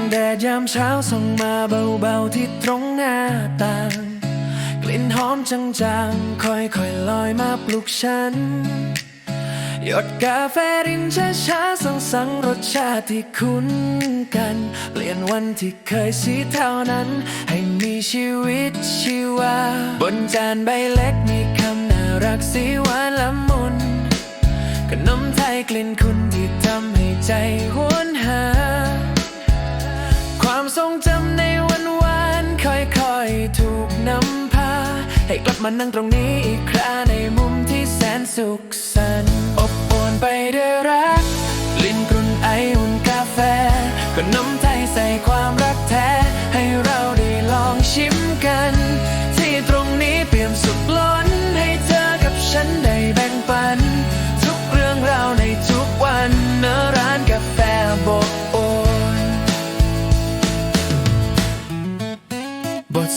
งแดดยามเช้าส่องมาเบาๆที่ตรงหน้าต่าง กลิ่นหอมจางๆ ค่อยๆลอยมาปลุกฉัน หยดกาแฟรินช้าๆสังสังรสชาติที่คุ้นกัน เปลี่ยนวันที่เคยสีเท่านั้น ให้มีชีวิตชีวา บนจานใบเล็กมีคำน่ารักสีหวานละมุนขนมไทยกลิ่นคุณที่ทำ ถูกนำพา ให้กลับมานั่งตรงนี้อีกคราในมุมที่แสนสุขสันต์อบอวลไปด้วยรัก ลิ้นกรุ่นไออุ่นกาแฟขนมไทยใส่ความรักแท้ ให้เราได้ลองชิมกัน ที่ตรงนี้เปี่ยมสุขล้น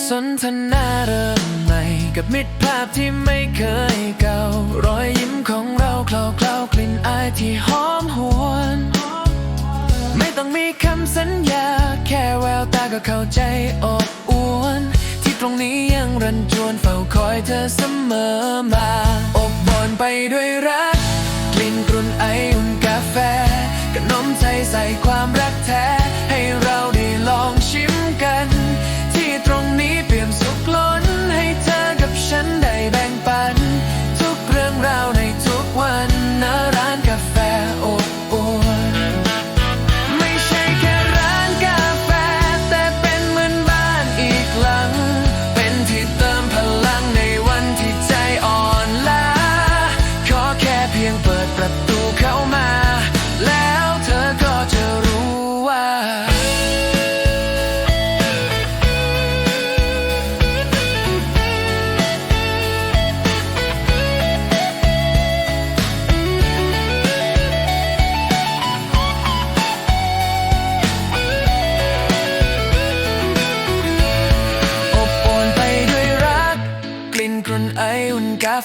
สนทนาเริ่มใหม่กับมิตรภาพที่ไม่เคยเก่ารอยยิ้มของเราคลาเคล้ากลิ่นอายที่หอมหวน ไม่ต้องมีคำสัญญา แค่แววตาก็เข้าใจอบอวน ที่ตรงนี้ยังรันจวนเฝ้าคอยเธอเสมอมา อบอวนไปด้วยรัก กลิ่นกรุ่นไออุ่นกาแฟขนมไทยใส่ความรักแท้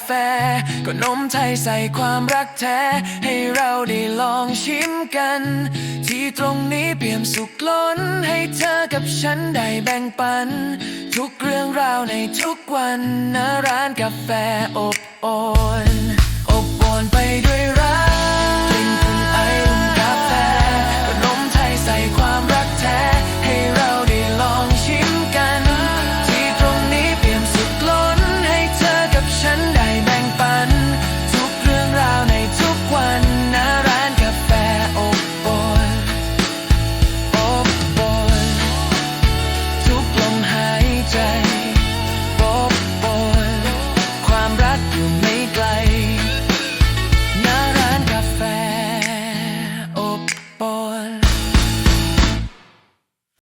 แฟ ก็นมไทยใส่ความรักแท้ ให้เราได้ลองชิมกัน ที่ตรงนี้เปี่ยมสุขล้น ให้เธอกับฉันได้แบ่งปัน ทุกเรื่องราวในทุกวันณร้านกาแฟอบอวล